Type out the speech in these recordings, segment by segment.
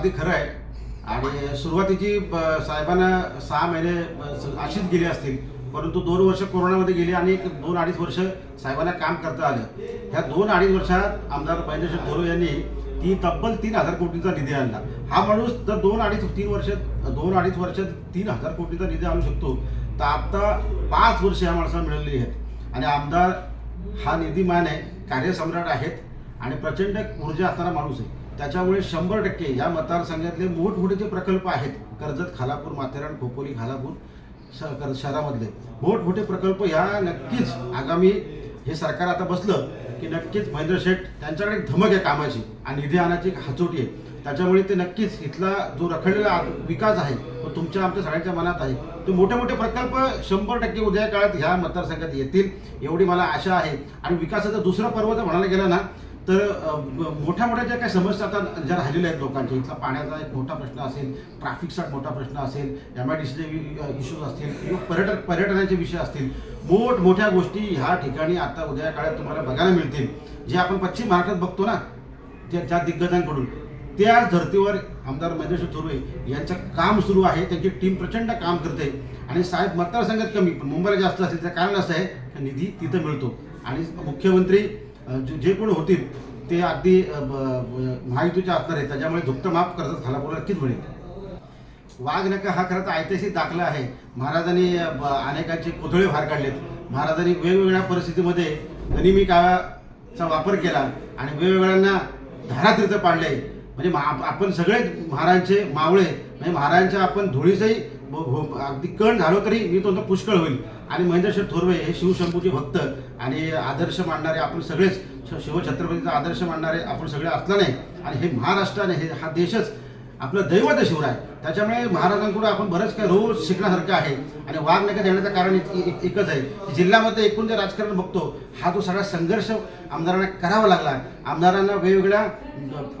अगदी खरं आहे. आणि सुरुवातीची ब- साहेबांना सहा महिने अशीच गेली असतील. परंतु दोन वर्ष कोरोनामध्ये गेली आणि एक दोन अडीच वर्ष साहेबांना काम करता आलं. ह्या दोन अडीच वर्षात आमदार महेंद्रशेठ थोरवे यांनी ती तब्बल तीन हजार कोटीचा निधी आणला. हा माणूस जर दोन अडीच तीन वर्ष दोन अडीच वर्षात तीन हजार कोटीचा निधी आणू शकतो तर आता पाच वर्ष या माणसाला मिळालेली आहेत. आणि आमदार हा निधीमान आहे कार्यसम्राट आहेत. आणि प्रचंड ऊर्जा असणारा माणूस आहे. त्याच्यामुळे शंभर टक्के या मतदारसंघातले मोठमोठे जे प्रकल्प आहेत. कर्जत खालापूर माथेरान खोपोली खालापूर श- शहरामधले. मोठमोठे प्रकल्प ह्या नक्कीच आगामी हे सरकार आता बसलं की नक्कीच महेंद्र शेठ त्यांच्याकडे एक धमक आहे कामाची आणि निधी आणायची एक हाचोटी आहे. त्याच्यामुळे ते नक्कीच इथला जो रखडलेला विकास आहे तो तुमच्या आमच्या सगळ्यांच्या मनात आहे. तो मोठे मोठे प्रकल्प शंभर टक्के उद्या काळात ह्या मतदारसंघात येतील एवढी मला आशा आहे. आणि विकासाचं दुसरं पर्व जर म्हणायला गेलं ना तर मोठ्या मोठ्या ज्या काही समस्या आता ज्या राहिलेल्या आहेत लोकांच्या इथला पाण्याचा एक मोठा प्रश्न असेल ट्रॅफिकचा मोठा प्रश्न असेल एम आय डी सीचे इश्यूज असतील किंवा पर्यटन पर्यटनाचे विषय असतील मोठमोठ्या गोष्टी ह्या ठिकाणी आता उद्या काळात तुम्हाला बघायला मिळतील. जे आपण पश्चिम महाराष्ट्रात बघतो ना ज्या ज्या दिग्गजांकडून त्याच धर्तीवर आमदार महेंद्र थोरवे यांचं काम सुरू आहे त्यांची टीम प्रचंड काम करते. आणि साहेब मतदारसंघात कमी पण मुंबईला जास्त असेल त्याचं कारण असं आहे की निधी तिथं मिळतो. आणि मुख्यमंत्री जे कोण होतील ते अगदी ब- महायुतीचे असणार आहे त्याच्यामुळे धुप्त माफ करतात खालापूर नक्कीच मिळेल वाघनका हा खरं तर ऐतिहासिक दाखला आहे. महाराजांनी ब- अनेकांचे पुतळे बाहेर काढलेत. महाराजांनी वेगवेगळ्या परिस्थितीमध्ये गनिमी काळाचा वापर केला आणि वेगवेगळ्यांना धारातीर्थ पाडले. म्हणजे आपण सगळे महाराजांचे मावळे म्हणजे महाराजांच्या आपण धुळीसही हो, अगदी कण झालो तरी मी तो पुष्कळ होईल. आणि महेंद्रशेठ थोरवे हे शिवशंभूचे भक्त आणि आदर्श मांडणारे आपण सगळेच श- शिवछत्रपतीचा आदर्श मांडणारे आपण सगळे असल्याने आणि हे महाराष्ट्राने हे हा देशच आपलं दैवत आहे. शिवराय त्याच्यामुळे महाराजांकडून आपण बरंच काही रोज शिकण्यासारखं आहे. आणि वाघ नका देण्याचं कारण एक- एक- एकच आहे की जिल्ह्यामध्ये एकूण जे राजकारण बघतो हा तो सगळा संघर्ष आमदारांना करावा लागला. आमदारांना वेगवेगळ्या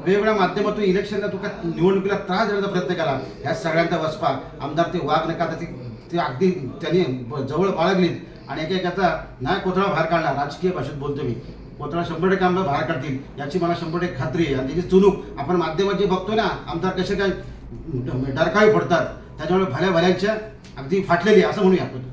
वेगवेगळ्या माध्यमातून इलेक्शनला तुका निवडणुकीला त्रास देण्याचा प्रयत्न केला. ह्या सगळ्यांचा वसपा आमदार ते वाघ नका आता ते ते अगदी त्यांनी ब- जवळ बाळगलीत आणि एकेकाचा नाही कोथळा बाहेर काढला. राजकीय भाषेत बोलतो मी. पोतळा शंभर टक्के आमदार बाहेर काढतील. याची मला शंभर टक्के खात्री आहे. आणि त्याची चुनूक आपण माध्यमात जे बघतो ना आमदार कसे काय डरकाळी पडतात त्याच्यामुळे भल्या भल्यांच्या अगदी फाटलेली असं म्हणूया आपण.